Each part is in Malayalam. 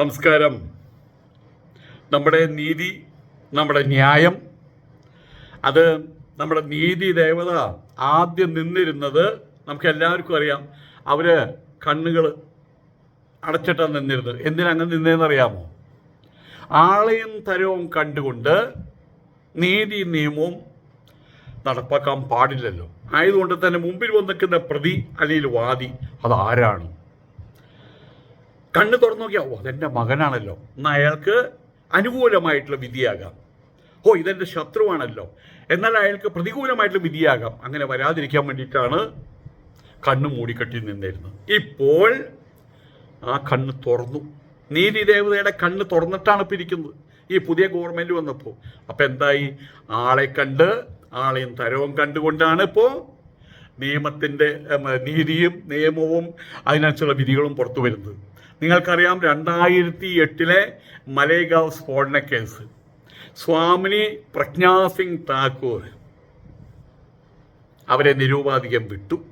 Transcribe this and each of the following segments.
നമസ്കാരം. നമ്മുടെ നീതി നമ്മുടെ ന്യായം. അത് നമ്മുടെ നീതി ദേവത ആദ്യം നിന്നിരുന്നത് നമുക്ക് എല്ലാവർക്കും അറിയാം. അവർ കണ്ണുകൾ അടച്ചിട്ടാണ് നിന്നിരുന്നത്. എന്തിനങ്ങനെ നിന്നേന്നറിയാമോ? ആളെയും തരവും കണ്ടുകൊണ്ട് നീതി നിയമവും നടപ്പാക്കാൻ പാടില്ലല്ലോ. ആയതുകൊണ്ട് തന്നെ മുമ്പിൽ വന്നിരിക്കുന്ന പ്രതി അല്ലെങ്കിൽ വാദി അതാരാണ് കണ്ണ് തുറന്നു നോക്കിയാൽ ഓ അതെന്റെ മകനാണല്ലോ. എന്നാൽ അയാൾക്ക് അനുകൂലമായിട്ടുള്ള വിധിയാകാം. ഓ ഇതെന്റെ ശത്രുവാണല്ലോ. എന്നാൽ അയാൾക്ക് പ്രതികൂലമായിട്ടുള്ള വിധിയാകാം. അങ്ങനെ വരാതിരിക്കാൻ വേണ്ടിയിട്ടാണ് കണ്ണ് മൂടിക്കെട്ടി നിന്നിരുന്നത്. ഇപ്പോൾ ആ കണ്ണ് തുറന്നു. നീതി ദേവതയുടെ കണ്ണ് തുറന്നിട്ടാണ് ഇപ്പം ഇരിക്കുന്നത്. ഈ പുതിയ ഗവൺമെന്റ് വന്നപ്പോൾ അപ്പം എന്തായി? ആളെ കണ്ട് ആളെയും തരവും കണ്ടുകൊണ്ടാണ് ഇപ്പോൾ നിയമത്തിന്റെ നീതിയും നിയമവും അതിനനുസരിച്ചുള്ള വിധികളും പുറത്തു വരുന്നത്. നിങ്ങൾക്കറിയാം രണ്ടായിരത്തി എട്ടിലെ മലേഗാവ് സ്ഫോടന കേസ്. സ്വാമിനി പ്രജ്ഞാ സിംഗ് താക്കൂർ അവരെ നിരൂപാധികം വിട്ടു.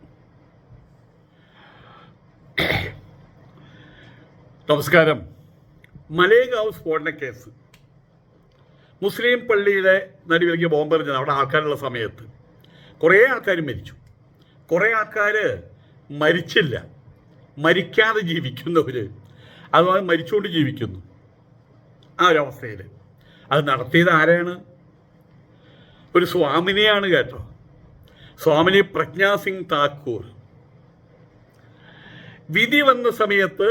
നമസ്കാരം. മലേഗാവ് സ്ഫോടന കേസ്. മുസ്ലിം പള്ളിയുടെ നടുവിലേക്ക് ബോംബെറിഞ്ഞത് അവിടെ ആൾക്കാരുള്ള സമയത്ത് കുറേ ആൾക്കാർ മരിച്ചു. കുറേ ആൾക്കാർ മരിച്ചില്ല. മരിക്കാതെ ജീവിക്കുന്നവർ അതുപോലെ മരിച്ചുകൊണ്ട് ജീവിക്കുന്നു. ആ ഒരവസ്ഥയിൽ അത് നടത്തിയത് ആരാണ്? ഒരു സ്വാമിനിയാണ് കേട്ടോ. സ്വാമിനി പ്രജ്ഞാ സിംഗ് താക്കൂർ. വിധി വന്ന സമയത്ത്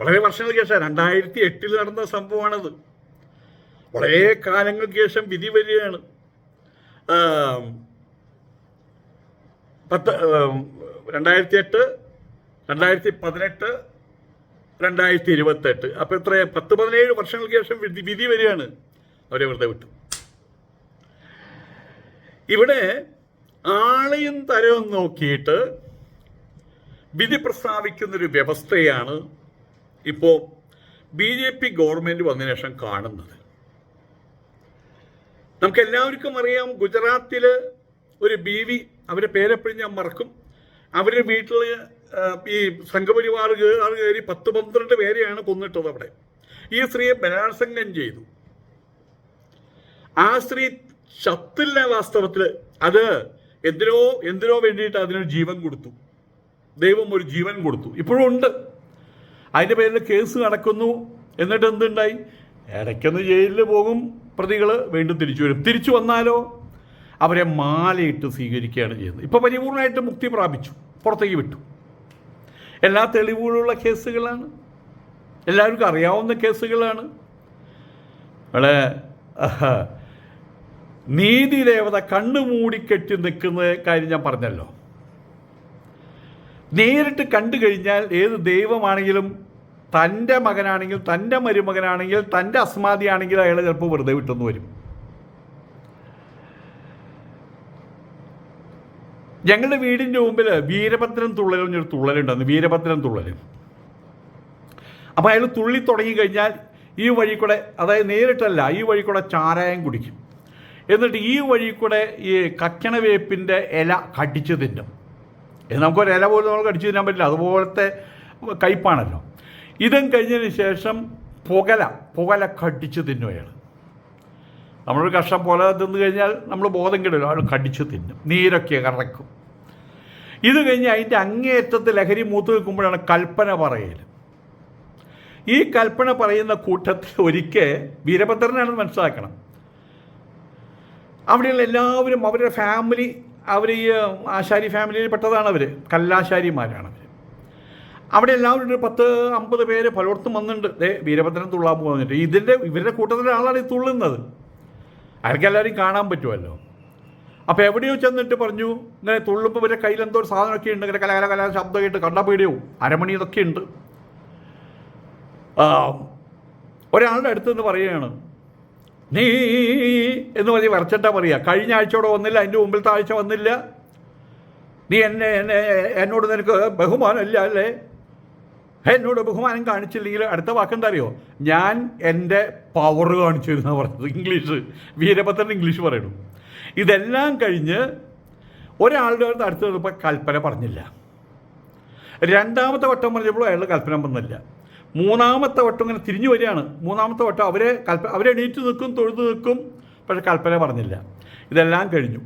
വളരെ വർഷങ്ങൾക്ക് ശേഷം രണ്ടായിരത്തി എട്ടിൽ നടന്ന സംഭവമാണത്. വളരെ കാലങ്ങൾക്ക് ശേഷം വിധി വരികയാണ്. പത്ത് രണ്ടായിരത്തി എട്ട് രണ്ടായിരത്തി പതിനെട്ട് രണ്ടായിരത്തി ഇരുപത്തെട്ട് അപ്പോൾ എത്ര പത്ത് പതിനേഴ് വർഷങ്ങൾക്ക് ശേഷം വിധി വിധി വരികയാണ്. അവരെ വെറുതെ വിട്ടു. ഇവിടെ ആളെയും തരവും നോക്കിയിട്ട് വിധി പ്രസ്താവിക്കുന്നൊരു വ്യവസ്ഥയാണ് ഇപ്പോൾ ബി ജെ പി ഗവൺമെന്റ് വന്നതിന് ശേഷം കാണുന്നത്. നമുക്ക് എല്ലാവർക്കും അറിയാം ഗുജറാത്തിൽ ഒരു ബീവി അവരുടെ പേരെപ്പോഴും ഞാൻ മറക്കും. അവരുടെ വീട്ടിൽ ഈ സംഘപരിവാർ കയറി പത്ത് പന്ത്രണ്ട് പേരെയാണ് കൊന്നിട്ടത് അവിടെ. ഈ സ്ത്രീയെ ബലാത്സംഗം ചെയ്തു. ആ സ്ത്രീ ചത്തില്ല വാസ്തവത്തിൽ. അത് എന്തിനോ എന്തിനോ വേണ്ടിയിട്ട് അതിനൊരു ജീവൻ കൊടുത്തു. ദൈവം ഒരു ജീവൻ കൊടുത്തു. ഇപ്പോഴും ഉണ്ട്. അതിന്റെ പേരിൽ കേസ് നടക്കുന്നു. എന്നിട്ട് എന്തുണ്ടായി? ഇടയ്ക്കൊന്ന് ജയിലിൽ പോകും പ്രതികൾ വീണ്ടും തിരിച്ചു വരും. തിരിച്ചു വന്നാലോ? അവരെ മാലയിട്ട് സ്വീകരിക്കുകയാണ് ചെയ്യുന്നത്. ഇപ്പോൾ പരിപൂർണമായിട്ട് മുക്തി പ്രാപിച്ചു. പുറത്തേക്ക് വിട്ടു. എല്ലാ തെളിവുകളുള്ള കേസുകളാണ്. എല്ലാവർക്കും അറിയാവുന്ന കേസുകളാണ്. അവിടെ നീതി ദേവത കണ്ണു മൂടിക്കെട്ടി നിൽക്കുന്ന കാര്യം ഞാൻ പറഞ്ഞല്ലോ. നേരിട്ട് കണ്ടു കഴിഞ്ഞാൽ ഏത് ദൈവമാണെങ്കിലും തന്റെ മകനാണെങ്കിൽ തന്റെ മരുമകനാണെങ്കിൽ തന്റെ അസ്മാതിയാണെങ്കിൽ അയാൾ ചിലപ്പോൾ വെറുതെ വിട്ടെന്ന് വരും. ഞങ്ങളുടെ വീടിന്റെ മുമ്പിൽ വീരഭദ്രൻ തുള്ളലും ഒരു തുള്ളലുണ്ടെന്ന് വീരഭദ്രൻ തുള്ളലും. അപ്പോൾ അയാൾ തുള്ളി തുടങ്ങി കഴിഞ്ഞാൽ ഈ വഴി കൂടെ അതായത് നേരിട്ടല്ല ഈ വഴി കൂടെ ചാരായം കുടിക്കും. എന്നിട്ട് ഈ വഴി കൂടെ ഈ കക്കണ വേപ്പിന്റെ ഇല കടിച്ച് തിന്നും. ഇത് നമുക്കൊരു ഇല പോലും നമ്മൾ കടിച്ചു തിന്നാൻ പറ്റില്ല. അതുപോലത്തെ കയ്പാണല്ലോ. ഇതും കഴിഞ്ഞതിന് ശേഷം പുകല പുകല കടിച്ച് തിന്നും അയാൾ നമ്മളൊരു കഷ്ണം പോലെ തിന്നു കഴിഞ്ഞാൽ നമ്മൾ ബോധം കിടില്ല അയാൾ കടിച്ചു തിന്നും. നീരൊക്കെ കറക്കും. ഇത് കഴിഞ്ഞ് അതിന്റെ അങ്ങേയറ്റത്ത് ലഹരി മൂത്ത് നിൽക്കുമ്പോഴാണ് കൽപ്പന പറയൽ ഈ കൽപ്പന പറയുന്ന കൂട്ടത്തിൽ ഒരിക്കൽ വീരഭദ്രനാണെന്ന് മനസ്സിലാക്കണം. അവിടെയുള്ള എല്ലാവരും അവരുടെ ഫാമിലി അവർ ഈ ആശാരി ഫാമിലിയിൽ പെട്ടതാണ് അവർ കല്ലാശാരിമാരാണ് അവർ അവിടെ എല്ലാവരും ഒരു പത്ത് അമ്പത് പേര് പലയിടത്തും വന്നിട്ടുണ്ട്. വീരഭദ്രൻ തുള്ളാൻ പോകുന്നുണ്ട്. ഇതിന്റെ ഇവരുടെ കൂട്ടത്തിലെ ആളാണ് ഈ തുള്ളുന്നത്. അയാൾക്ക് കാണാൻ പറ്റുമല്ലോ. അപ്പോൾ എവിടെയോ ചെന്നിട്ട് പറഞ്ഞു ഇങ്ങനെ തുള്ളുമ്പോൾ ഇവരുടെ കയ്യിൽ എന്തോ ഒരു സാധനമൊക്കെ ഉണ്ട് ഇങ്ങനെ കലകല കല ശബ്ദമായിട്ട് കണ്ടാൽ പേടിയാവും. അരമണി ഇതൊക്കെ ഉണ്ട്. ഒരാളുടെ അടുത്ത് നിന്ന് പറയുകയാണ് നീ എന്ന് പറഞ്ഞ് വരച്ചിട്ടാ പറയുക കഴിഞ്ഞ ആഴ്ചയോടെ വന്നില്ല അതിന്റെ മുമ്പിലത്തെ ആഴ്ച വന്നില്ല. നീ എന്നെ എന്നെ എന്നോട് നിനക്ക് ബഹുമാനമില്ല അല്ലേ? എന്നോട് ബഹുമാനം കാണിച്ചില്ലെങ്കിൽ അടുത്ത വാക്കെന്താ അറിയോ? ഞാൻ എന്റെ പവർ കാണിച്ചു തരുന്ന പറഞ്ഞത് ഇംഗ്ലീഷ് വീരഭദ്രൻ ഇംഗ്ലീഷ് പറയണു. ഇതെല്ലാം കഴിഞ്ഞ് ഒരാളുടെ അടുത്ത് അടുത്ത് നിന്നപ്പോൾ കൽപ്പന പറഞ്ഞില്ല. രണ്ടാമത്തെ വട്ടം പറഞ്ഞപ്പോൾ അയാൾ കൽപ്പന വന്നില്ല. മൂന്നാമത്തെ വട്ടം ഇങ്ങനെ തിരിഞ്ഞു വരികയാണ്. മൂന്നാമത്തെ വട്ടം അവരെ കൽപ്പ അവരെ എണീറ്റ് നിൽക്കും തൊഴുതു നിൽക്കും പക്ഷെ കൽപ്പന പറഞ്ഞില്ല. ഇതെല്ലാം കഴിഞ്ഞു.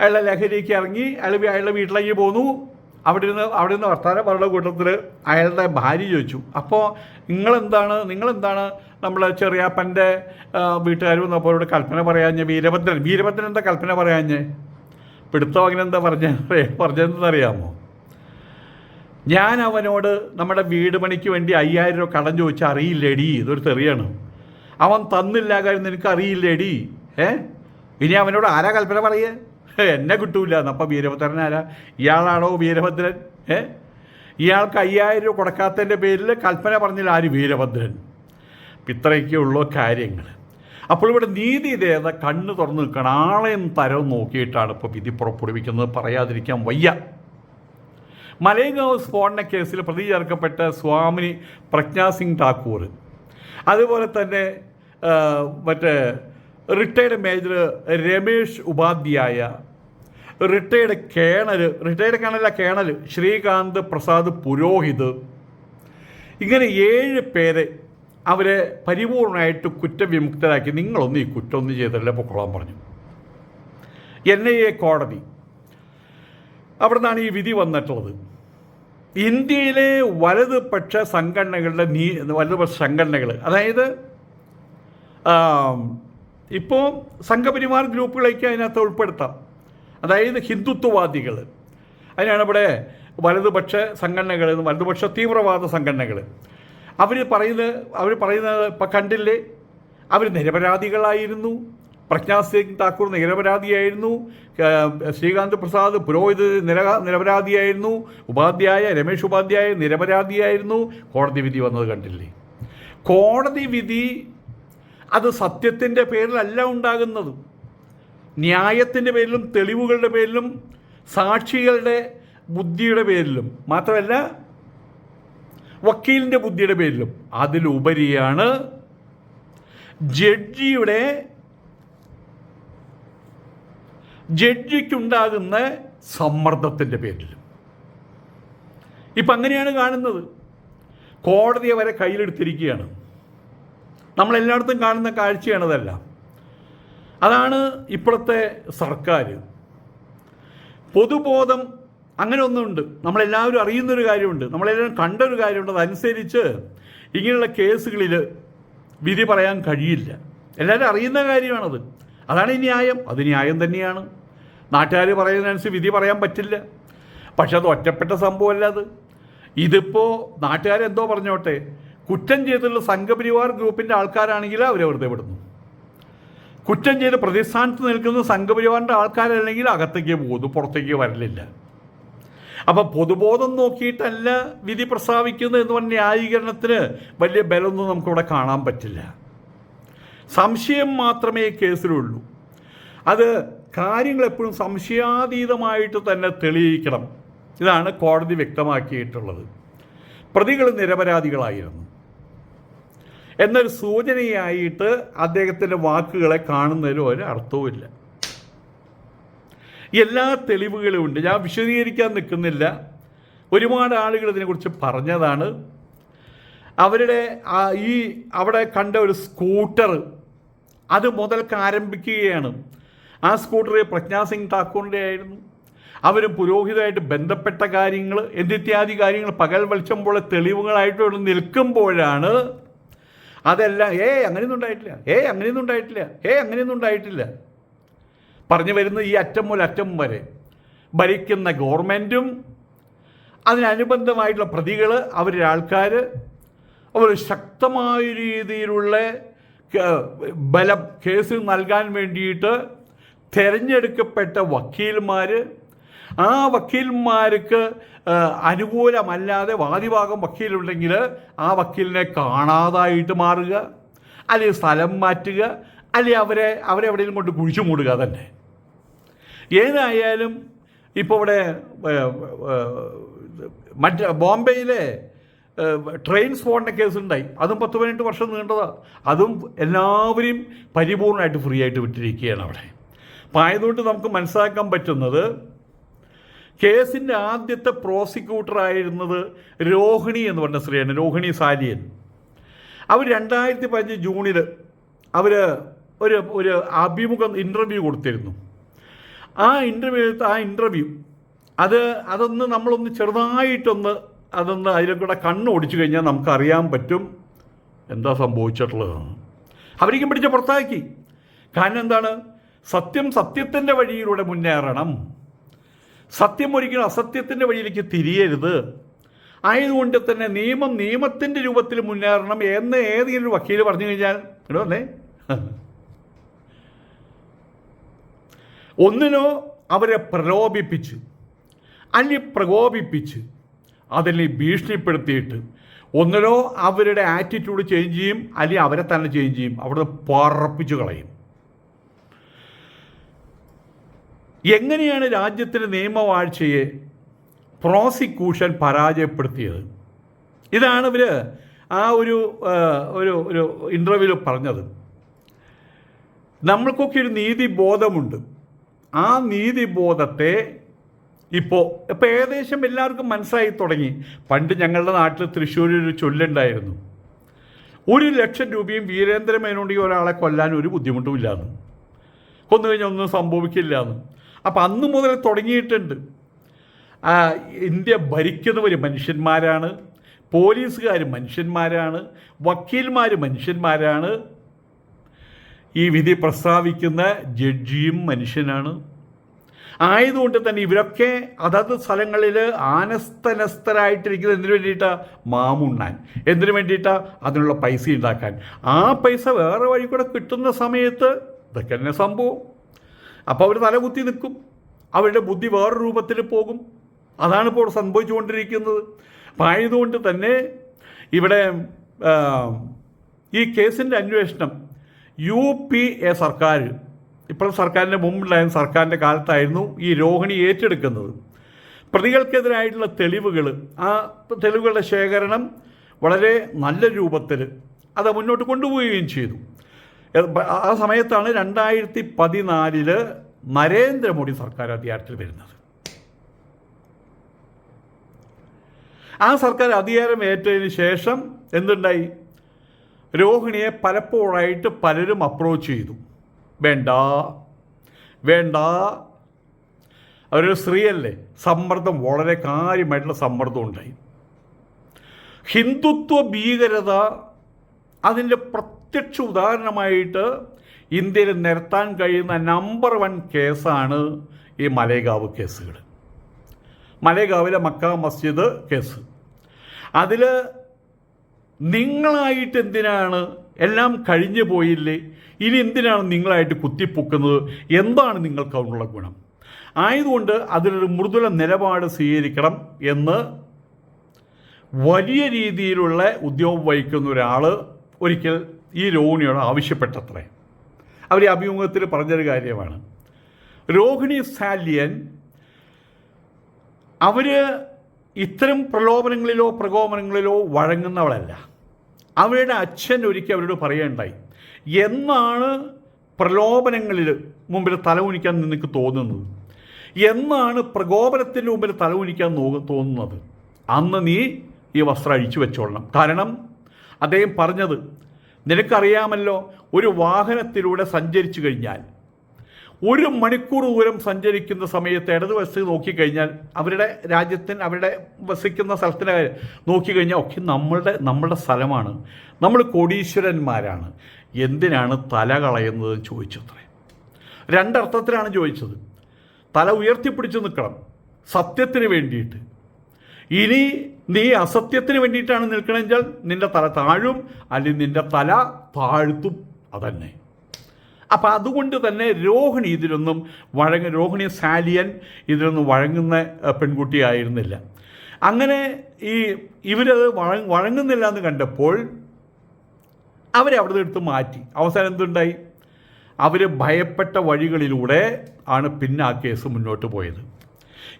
അയാളെ ലഹരിക്ക് ഇറങ്ങി അയാൾ അയാളുടെ വീട്ടിലേക്ക് പോന്നു. അവിടെ നിന്ന് അവിടെ നിന്ന് വർത്താനം പറഞ്ഞ കൂട്ടത്തിൽ അയാളുടെ ഭാര്യ ചോദിച്ചു അപ്പോൾ നിങ്ങളെന്താണ് നിങ്ങളെന്താണ് നമ്മളെ ചെറിയാപ്പന്റെ വീട്ടുകാർ വന്നപ്പോൾ അവരോട് കൽപ്പന പറയാഞ്ഞ് വീരഭദ്രൻ വീരഭദ്രൻ എന്താ കൽപ്പന പറയാഞ്ഞ്? പിടുത്തം അങ്ങനെ എന്താ പറഞ്ഞ പറഞ്ഞതെന്ന് അറിയാമോ? ഞാൻ അവനോട് നമ്മുടെ വീട് പണിക്ക് വേണ്ടി അയ്യായിരം രൂപ കടം ചോദിച്ചാൽ അറിയില്ലേടി ഇതൊരു തെറിയാണ്. അവൻ തന്നില്ല കാര്യം നിനക്ക് അറിയില്ലേടി ഏ? ഇനി അവനോട് ആരാ കൽപ്പന പറയേ? എന്നെ കിട്ടൂല. എന്നപ്പം വീരഭദ്രനാരാ ഇയാളാണോ വീരഭദ്രൻ? ഏ? ഇയാൾക്ക് അയ്യായിരം രൂപ കൊടുക്കാത്തതിന്റെ പേരിൽ കൽപ്പന പറഞ്ഞില്ല ആര് വീരഭദ്രൻ. ഇത്രയൊക്കെയുള്ള കാര്യങ്ങൾ. അപ്പോൾ ഇവിടെ നീതി ദേവത കണ്ണ് തുറന്ന് നിൽക്കണം. ആളെയും തരവും നോക്കിയിട്ടാണ് ഇപ്പോൾ വിധി പുറപ്പെടുവിക്കുന്നത്. പറയാതിരിക്കാൻ വയ്യ. മലേഗാവ് സ്ഫോടന കേസിൽ പ്രതി ചേർക്കപ്പെട്ട സ്വാമിനി പ്രജ്ഞാ സിംഗ് ഠാക്കൂർ. അതുപോലെ തന്നെ മറ്റേ retired major Ramesh Upadhyaya retired colonel retired colonel colonel Shrikant Prasad Purohit. ഇങ്ങനെ ഏഴ് പേരെ അവരെ പരിപൂർണമായിട്ട് കുറ്റവിമുക്തരാക്കി. നിങ്ങളൊന്നും ഈ കുറ്റമൊന്നും ചെയ്തല്ലേ പൊക്കോളാൻ പറഞ്ഞു. എൻ ഐ എ കോടതി. അവിടെ നിന്നാണ് ഈ വിധി വന്നിട്ടുള്ളത്. ഇന്ത്യയിലെ വലതുപക്ഷ സംഘടനകളുടെ നീ വലതുപക്ഷ സംഘടനകൾ അതായത് ഇപ്പോൾ സംഘപരിവാർ ഗ്രൂപ്പുകളേക്ക് അതിനകത്ത് ഉൾപ്പെടുത്താം. അതായത് ഹിന്ദുത്വവാദികൾ. അതിനാണ് ഇവിടെ വലതുപക്ഷ സംഘടനകൾ വലതുപക്ഷ തീവ്രവാദ സംഘടനകൾ. അവർ പറയുന്നത് അവർ പറയുന്നത് ഇപ്പം കണ്ടില്ലേ? അവർ നിരപരാധികളായിരുന്നു. പ്രജ്ഞാ സിംഗ് താക്കൂർ നിരപരാധിയായിരുന്നു. ശ്രീകാന്ത് പ്രസാദ് പുരോഹിത് നിര നിരപരാധിയായിരുന്നു. ഉപാധ്യായ രമേശ് ഉപാധ്യായ നിരപരാധിയായിരുന്നു. കോടതി വിധി വന്നത് കണ്ടില്ലേ? കോടതി വിധി അത് സത്യത്തിന്റെ പേരിലല്ല ഉണ്ടാകുന്നത്. ന്യായത്തിന്റെ പേരിലും തെളിവുകളുടെ പേരിലും സാക്ഷികളുടെ ബുദ്ധിയുടെ പേരിലും മാത്രമല്ല വക്കീലിന്റെ ബുദ്ധിയുടെ പേരിലും. അതിലുപരിയാണ് ജഡ്ജിയുടെ ജഡ്ജിക്കുണ്ടാകുന്ന സമ്മർദ്ദത്തിന്റെ പേരിലും. ഇപ്പം അങ്ങനെയാണ് കാണുന്നത്. കോടതിയെ വരെ കയ്യിലെടുത്തിരിക്കുകയാണ്. നമ്മളെല്ലായിടത്തും കാണുന്ന കാഴ്ചയാണ് അതെല്ലാം. അതാണ് ഇപ്പോഴത്തെ സർക്കാർ. പൊതുബോധം അങ്ങനെ ഒന്നുണ്ട് നമ്മളെല്ലാവരും അറിയുന്നൊരു കാര്യമുണ്ട്. നമ്മളെല്ലാവരും കണ്ടൊരു കാര്യമുണ്ട്. അതനുസരിച്ച് ഇങ്ങനെയുള്ള കേസുകളിൽ വിധി പറയാൻ കഴിയില്ല. എല്ലാവരും അറിയുന്ന കാര്യമാണത്. അതാണ് ഈ ന്യായം. അത് ന്യായം തന്നെയാണ്. നാട്ടുകാർ പറയുന്നതനുസരിച്ച് വിധി പറയാൻ പറ്റില്ല. പക്ഷെ അത് ഒറ്റപ്പെട്ട സംഭവമല്ല അത്. ഇതിപ്പോൾ നാട്ടുകാരെന്തോ പറഞ്ഞോട്ടെ? കുറ്റം ചെയ്തിട്ടുള്ള സംഘപരിവാർ ഗ്രൂപ്പിന്റെ ആൾക്കാരാണെങ്കിൽ അവരെ വെറുതെ വിടുന്നു. കുറ്റം ചെയ്ത് പ്രതിസ്ഥാനത്ത് നിൽക്കുന്ന സംഘപരിവാറിന്റെ ആൾക്കാരല്ലെങ്കിൽ അകത്തേക്ക് പോകുന്നു പുറത്തേക്ക് വരലില്ല. അപ്പം പൊതുബോധം നോക്കിയിട്ടല്ല വിധി പ്രസ്താവിക്കുന്നത് എന്ന് പറഞ്ഞ ന്യായീകരണത്തിന് വലിയ ബലമൊന്നും നമുക്കിവിടെ കാണാൻ പറ്റില്ല. സംശയം മാത്രമേ കേസിലുള്ളൂ. അത് കാര്യങ്ങൾ എപ്പോഴും സംശയാതീതമായിട്ട് തന്നെ തെളിയിക്കണം. ഇതാണ് കോടതി വ്യക്തമാക്കിയിട്ടുള്ളത്. പ്രതികൾ നിരപരാധികളായിരുന്നു. എന്നൊരു സൂചനയായിട്ട് അദ്ദേഹത്തിന്റെ വാക്കുകളെ കാണുന്നതിലും ഒരു അർത്ഥവുമില്ല എല്ലാ തെളിവുകളും ഉണ്ട്. ഞാൻ വിശദീകരിക്കാൻ നിൽക്കുന്നില്ല. ഒരുപാട് ആളുകൾ ഇതിനെക്കുറിച്ച് പറഞ്ഞതാണ്. അവരുടെ ഈ അവിടെ കണ്ട ഒരു സ്കൂട്ടർ അത് മുതൽക്ക് ആരംഭിക്കുകയാണ്. ആ സ്കൂട്ടർ പ്രജ്ഞാ സിംഗ് ആയിരുന്നു. അവർ പുരോഹിതമായിട്ട് ബന്ധപ്പെട്ട കാര്യങ്ങൾ എന്തിത്യാദി കാര്യങ്ങൾ പകൽ വെളിച്ചം പോലെ തെളിവുകളായിട്ട് നിൽക്കുമ്പോഴാണ് അതെല്ലാം ഏ അങ്ങനെയൊന്നും ഉണ്ടായിട്ടില്ല. ഏ അങ്ങനെയൊന്നും ഉണ്ടായിട്ടില്ല. ഏ അങ്ങനെയൊന്നും ഉണ്ടായിട്ടില്ല. പറഞ്ഞു വരുന്ന ഈ അറ്റം മുതൽ അറ്റം വരെ ഭരിക്കുന്ന ഗവൺമെന്റും അതിനനുബന്ധമായിട്ടുള്ള പ്രതികൾ അവരുടെ ആൾക്കാർ അവർ ശക്തമായ രീതിയിലുള്ള ബലം കേസ് നൽകാൻ വേണ്ടിയിട്ട് തിരഞ്ഞെടുക്കപ്പെട്ട വക്കീൽമാർ ആ വക്കീൽമാർക്ക് അനുകൂലമല്ലാതെ വാദിഭാഗം വക്കീലുണ്ടെങ്കിൽ ആ വക്കീലിനെ കാണാതായിട്ട് മാറുക അല്ലെങ്കിൽ സ്ഥലം മാറ്റുക അല്ലെങ്കിൽ അവരെ അവരെ കൊണ്ട് കുഴിച്ചു മൂടുക തന്നെ. ഏതായാലും ഇപ്പോൾ ഇവിടെ മറ്റ് ബോംബെയിലെ ട്രെയിൻ സ്ഫോടന കേസുണ്ടായി. അതും പത്ത് പതിനെട്ട് വർഷം നീണ്ടതാണ് അതും എല്ലാവരെയും പരിപൂർണമായിട്ട് ഫ്രീ ആയിട്ട് വിട്ടിരിക്കുകയാണ് അവിടെ. അപ്പോൾ ആയതുകൊണ്ട് നമുക്ക് മനസ്സിലാക്കാൻ പറ്റുന്നത് കേസിന്റെ ആദ്യത്തെ പ്രോസിക്യൂട്ടർ ആയിരുന്നത് രോഹിണി എന്ന് പറഞ്ഞ സ്ത്രീയാണ് രോഹിണി സാലിയൻ. അവർ രണ്ടായിരത്തി പതിനഞ്ച് ജൂണിൽ അവർ ഒരു ഒരു അഭിമുഖം ഇന്റർവ്യൂ കൊടുത്തിരുന്നു. ആ ഇന്റർവ്യൂ ആ ഇന്റർവ്യൂ അത് അതൊന്ന് നമ്മളൊന്ന് ചെറുതായിട്ടൊന്ന് അതൊന്ന് അതിലൂടെ കൂടെ കണ്ണ് ഓടിച്ചു കഴിഞ്ഞാൽ നമുക്കറിയാൻ പറ്റും എന്താ സംഭവിച്ചിട്ടുള്ളത്. അവരിക്കും പിടിച്ച് പുറത്താക്കി. കാരണം എന്താണ്? സത്യം സത്യത്തിന്റെ വഴിയിലൂടെ മുന്നേറണം. സത്യം ഒരിക്കലും അസത്യത്തിന്റെ വഴിയിലേക്ക് തിരിയരുത്. ആയതുകൊണ്ട് തന്നെ നിയമം നിയമത്തിന്റെ രൂപത്തിൽ മുന്നേറണം എന്ന് ഏതെങ്കിലും ഒരു വക്കീൽ പറഞ്ഞു കഴിഞ്ഞാൽ ഇവിടെ വന്നേ. ഒന്നിനോ അവരെ പ്രലോഭിപ്പിച്ച് അല്ലെങ്കിൽ പ്രകോപിപ്പിച്ച് അതിനെ ഭീഷണിപ്പെടുത്തിയിട്ട് ഒന്നിനോ അവരുടെ ആറ്റിറ്റ്യൂഡ് ചേഞ്ച് ചെയ്യും അല്ലെങ്കിൽ അവരെ തന്നെ ചേഞ്ച് ചെയ്യും അവിടെ പറപ്പിച്ചു കളയും. എങ്ങനെയാണ് രാജ്യത്തിന്റെ നിയമവാഴ്ചയെ പ്രോസിക്യൂഷൻ പരാജയപ്പെടുത്തിയത്? ഇതാണ് ഇവർ ആ ഒരു ഒരു ഒരു ഇന്റർവ്യൂവിൽ പറഞ്ഞത്. നമ്മൾക്കൊക്കെ ഒരു നീതി ബോധമുണ്ട് ആ നീതി ബോധത്തെ ഇപ്പോൾ ഇപ്പോൾ ഏകദേശം എല്ലാവർക്കും മനസ്സായി തുടങ്ങി. പണ്ട് ഞങ്ങളുടെ നാട്ടിൽ തൃശ്ശൂരിൽ ഒരു ചൊല്ലുണ്ടായിരുന്നു. ഒരു ലക്ഷം രൂപയും വീരേന്ദ്രമേനോണ്ടി ഒരാളെ കൊല്ലാൻ ഒരു ബുദ്ധിമുട്ടും ഇല്ലാന്ന്. കൊന്നു കഴിഞ്ഞാൽ ഒന്നും സംഭവിക്കില്ല എന്ന് അപ്പം അന്ന് മുതൽ തുടങ്ങിയിട്ടുണ്ട്. ഇന്ത്യ ഭരിക്കുന്നവർ മനുഷ്യന്മാരാണ് പോലീസുകാർ മനുഷ്യന്മാരാണ് വക്കീൽമാർ മനുഷ്യന്മാരാണ്. ഈ വിധി പ്രസ്താവിക്കുന്ന ജഡ്ജിയും മനുഷ്യനാണ്. ആയതുകൊണ്ട് തന്നെ ഇവരൊക്കെ അതത് സ്ഥലങ്ങളിൽ ആനസ്തനസ്തരായിട്ടിരിക്കുന്നത് എന്തിനു വേണ്ടിയിട്ടാണ് മാമുണ്ണാൻ. എന്തിനു വേണ്ടിയിട്ടാണ് അതിനുള്ള പൈസ ഉണ്ടാക്കാൻ. ആ പൈസ വേറെ വഴി കൂടെ കിട്ടുന്ന സമയത്ത് ഇതൊക്കെ തന്നെ സംഭവം. അപ്പോൾ അവർ തലകുത്തി നിൽക്കും. അവരുടെ ബുദ്ധി വേറെ രൂപത്തിൽ പോകും. അതാണ് ഇപ്പോൾ സംഭവിച്ചുകൊണ്ടിരിക്കുന്നത്. അപ്പം ആയതുകൊണ്ട് തന്നെ ഇവിടെ ഈ കേസിന്റെ അന്വേഷണം യു പി എ സർക്കാർ ഇപ്പോഴും സർക്കാരിന്റെ മുമ്പിലായ സർക്കാരിന്റെ കാലത്തായിരുന്നു ഈ രോഹിണി ഏറ്റെടുക്കുന്നത്. പ്രതികൾക്കെതിരായിട്ടുള്ള തെളിവുകൾ ആ തെളിവുകളുടെ ശേഖരണം വളരെ നല്ല രൂപത്തിൽ അത് മുന്നോട്ട് കൊണ്ടുപോവുകയും ചെയ്തു. ആ സമയത്താണ് രണ്ടായിരത്തി പതിനാലിൽ നരേന്ദ്രമോദി സർക്കാർ അധികാരത്തിൽ വരുന്നത്. ആ സർക്കാർ അധികാരം ഏറ്റതിന് ശേഷം എന്തുണ്ടായി? രോഹിണിയെ പലപ്പോഴായിട്ട് പലരും അപ്രോച്ച് ചെയ്തു. വേണ്ട വേണ്ട. അവരൊരു സ്ത്രീയല്ലേ? സമ്മർദ്ദം വളരെ കാര്യമായിട്ടുള്ള സമ്മർദ്ദം ഉണ്ടായി. ഹിന്ദുത്വ ഭീകരത അതിന്റെ പ്രത്യക്ഷ ഉദാഹരണമായിട്ട് ഇന്ത്യയിൽ നിരത്താൻ കഴിയുന്ന നമ്പർ വൺ കേസാണ് ഈ മലേഗാവ് കേസുകൾ മലേഗാവിലെ മക്ക മസ്ജിദ് കേസ്. അതിൽ നിങ്ങളായിട്ട് എന്തിനാണ്? എല്ലാം കഴിഞ്ഞു പോയില്ലേ? ഇനി എന്തിനാണ് നിങ്ങളായിട്ട് കുത്തിപ്പൊക്കുന്നത്? എന്താണ് നിങ്ങൾക്ക് അതിനുള്ള ഗുണം? ആയതുകൊണ്ട് അതിലൊരു മൃദുല നിലപാട് സ്വീകരിക്കണം എന്ന് വലിയ രീതിയിലുള്ള ഉദ്യോഗം വഹിക്കുന്ന ഒരാൾ ഒരിക്കൽ ഈ രോഹിണിയോട് ആവശ്യപ്പെട്ടത്രേ. അവർ അഭിമുഖത്തിൽ പറഞ്ഞൊരു കാര്യമാണ്. രോഹിണി സാലിയൻ അവർ ഇത്തരം പ്രലോഭനങ്ങളിലോ പ്രകോപനങ്ങളിലോ വഴങ്ങുന്നവളല്ല. അവരുടെ അച്ഛൻ ഒരിക്കൽ അവരോട് പറയുകയുണ്ടായി എന്നാണ് പ്രലോഭനങ്ങളിൽ മുമ്പിൽ തലകുനിക്കാൻ നിനക്ക് തോന്നുന്നത്? എന്നാണ് പ്രകോപനത്തിന്റെ മുമ്പിൽ തലകുനിക്കാൻ നോ- തോന്നുന്നത്? അന്ന് നീ ഈ വസ്ത്രം അഴിച്ചു വെച്ചോളണം. കാരണം അദ്ദേഹം പറഞ്ഞത് നിനക്കറിയാമല്ലോ ഒരു വാഹനത്തിലൂടെ സഞ്ചരിച്ചു കഴിഞ്ഞാൽ ഒരു മണിക്കൂർ ദൂരം സഞ്ചരിക്കുന്ന സമയത്ത് ഇടതുവശത്ത് നോക്കിക്കഴിഞ്ഞാൽ അവരുടെ രാജ്യത്തിന് അവരുടെ വസിക്കുന്ന സ്ഥലത്തിന്റെ കാര്യം നോക്കിക്കഴിഞ്ഞാൽ ഒക്കെ നമ്മളുടെ നമ്മളുടെ സ്ഥലമാണ്. നമ്മൾ കോടീശ്വരന്മാരാണ്. എന്തിനാണ് തല കളയുന്നത് ചോദിച്ചത്രേ. രണ്ടർത്ഥത്തിലാണ് ചോദിച്ചത്. തല ഉയർത്തിപ്പിടിച്ച് നിൽക്കണം. സത്യത്തിന് വേണ്ടിയിട്ട്. ഇനി നീ അസത്യത്തിന് വേണ്ടിയിട്ടാണ് നിൽക്കണമെങ്കിൽ നിന്റെ തല താഴും അല്ലെങ്കിൽ നിന്റെ തല താഴ്ത്തും. അതന്നെ. അപ്പം അതുകൊണ്ട് തന്നെ രോഹിണി ഇതിലൊന്നും വഴങ്ങ രോഹിണി സാലിയൻ ഇതിലൊന്നും വഴങ്ങുന്ന പെൺകുട്ടിയായിരുന്നില്ല. അങ്ങനെ ഈ ഇവരത് വഴ വഴങ്ങുന്നില്ല എന്ന് കണ്ടപ്പോൾ അവരെ അവിടെ നിന്ന് എടുത്ത് മാറ്റി. അവസാനം എന്തുണ്ടായി? അവർ ഭയപ്പെട്ട വഴികളിലൂടെ ആണ് പിന്നെ ആ കേസ് മുന്നോട്ട് പോയത്.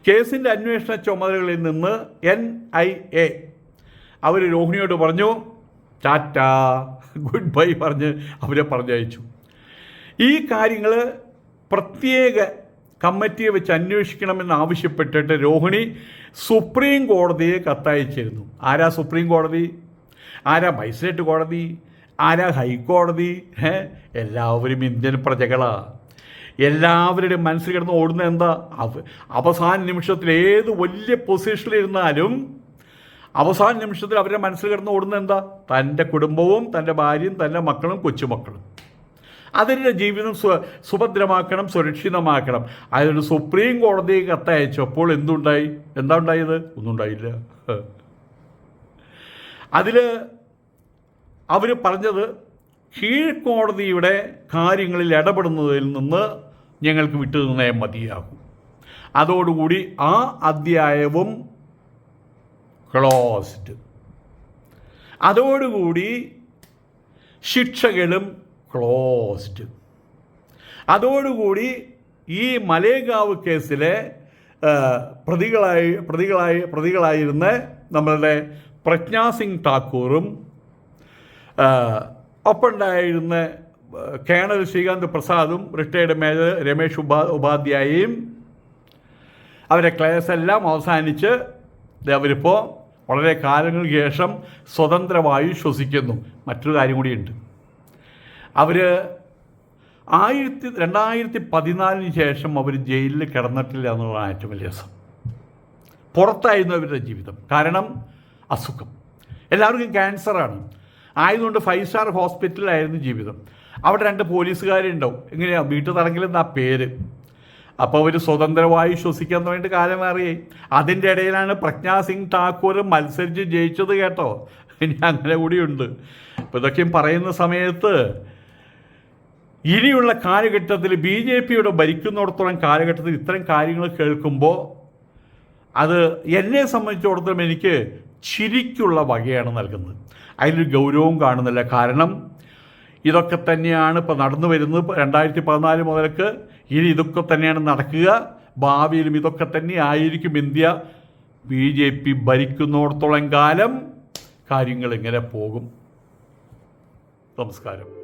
കേസിന്റെ അന്വേഷണ ചുമതലകളിൽ നിന്ന് എൻ ഐ എ. അവർ രോഹിണിയോട് പറഞ്ഞു ടാറ്റ ഗുഡ് ബൈ പറഞ്ഞ് അവരെ പറഞ്ഞയച്ചു. ഈ കാര്യങ്ങൾ പ്രത്യേക കമ്മിറ്റിയെ വെച്ച് അന്വേഷിക്കണമെന്ന് ആവശ്യപ്പെട്ടിട്ട് രോഹിണി സുപ്രീം കോടതിയെ കത്തയച്ചിരുന്നു. ആരാ സുപ്രീം കോടതി? ആരാ മജിസ്ട്രേറ്റ് കോടതി? ആരാ ഹൈക്കോടതി? എല്ലാവരും ഇന്ത്യൻ പ്രജകളാ. എല്ലാവരുടെയും മനസ്സിൽ കിടന്ന് ഓടുന്നത് എന്താ? അവ- അവസാന നിമിഷത്തിൽ ഏത് വലിയ പൊസിഷനിലിരുന്നാലും അവസാന നിമിഷത്തിൽ അവരുടെ മനസ്സിൽ കിടന്ന് ഓടുന്നത് എന്താ? തന്റെ കുടുംബവും തന്റെ ഭാര്യയും തന്റെ മക്കളും കൊച്ചുമക്കളും. അതിന്റെ ജീവിതം സു സുഭദ്രമാക്കണം സുരക്ഷിതമാക്കണം. അതിനൊരു സുപ്രീം കോടതി കത്തയച്ചപ്പോൾ എന്തുണ്ടായി? എന്താ ഉണ്ടായത്? ഒന്നും ഉണ്ടായില്ല. അതിൽ അവർ പറഞ്ഞത് കീഴ്ക്കോടതിയുടെ കാര്യങ്ങളിൽ ഇടപെടുന്നതിൽ നിന്ന് ഞങ്ങൾക്ക് വിട്ടു നിന്നേ മതിയാകും. അതോടുകൂടി ആ അധ്യായവും ക്ലോസ്ഡ് അതോടുകൂടി ശിക്ഷകളും ക്ലോസ്ഡ് അതോടുകൂടി ഈ മലേഗാവ് കേസിലെ പ്രതികളായി പ്രതികളായി പ്രതികളായിരുന്ന നമ്മളുടെ പ്രജ്ഞാസിംഗ് ഠാക്കൂറും ആ, ഒപ്പമുണ്ടായിരുന്ന ആ, കേണൽ ശ്രീകാന്ത് പ്രസാദും റിട്ടയർഡ് മേജർ രമേഷ് ഉപാ ഉപാധ്യായയും അവരെ ക്ലാസ് എല്ലാം അവസാനിച്ച് അവരിപ്പോൾ വളരെ കാലങ്ങൾക്ക് ശേഷം സ്വതന്ത്രമായി ശ്വസിക്കുന്നു. മറ്റൊരു കാര്യം കൂടിയുണ്ട്. അവർ ആയിരത്തി രണ്ടായിരത്തി പതിനാലിന് ശേഷം അവർ ജയിലിൽ കിടന്നിട്ടില്ല എന്നുള്ളതാണ് ഏറ്റവും വലിയ രസം. പുറത്തായിരുന്നു അവരുടെ ജീവിതം. കാരണം അസുഖം. എല്ലാവർക്കും ക്യാൻസറാണ്. ആയതുകൊണ്ട് ഫൈവ് സ്റ്റാർ ഹോസ്പിറ്റലിലായിരുന്നു ജീവിതം. അവിടെ രണ്ട് പോലീസുകാരുണ്ടാവും. എങ്ങനെയാണ് വീട്ടു തടങ്കലെന്നാ പേര്? അപ്പോൾ അവർ സ്വതന്ത്രമായി ശ്വസിക്കാൻ തുടങ്ങിയിട്ട് കാലമേറിയേ അതിന്റെ ഇടയിലാണ് പ്രജ്ഞാ സിംഗ് ഠാക്കൂർ മത്സരിച്ച് ജയിച്ചത് കേട്ടോ. ഇനി അങ്ങനെ കൂടിയുണ്ട് അപ്പോൾ ഇതൊക്കെയും പറയുന്ന സമയത്ത് ഇനിയുള്ള കാലഘട്ടത്തിൽ ബി ജെ പിയുടെ ഭരിക്കുന്നിടത്തോളം കാലഘട്ടത്തിൽ ഇത്തരം കാര്യങ്ങൾ കേൾക്കുമ്പോൾ അത് എന്നെ സംബന്ധിച്ചിടത്തോളം എനിക്ക് ചിരിക്കുള്ള വകയാണ് നൽകുന്നത്. അതിലൊരു ഗൗരവവും കാണുന്നില്ല. കാരണം ഇതൊക്കെ തന്നെയാണ് ഇപ്പോൾ നടന്നു വരുന്നത്. രണ്ടായിരത്തി പതിനാല് മുതൽക്ക് ഇനി ഇതൊക്കെ തന്നെയാണ് നടക്കുക. ഭാവിയിലും ഇതൊക്കെ തന്നെ ആയിരിക്കും ഇന്ത്യ. ബി ജെ പി ഭരിക്കുന്നിടത്തോളം കാലം കാര്യങ്ങൾ ഇങ്ങനെ പോകും. നമസ്കാരം.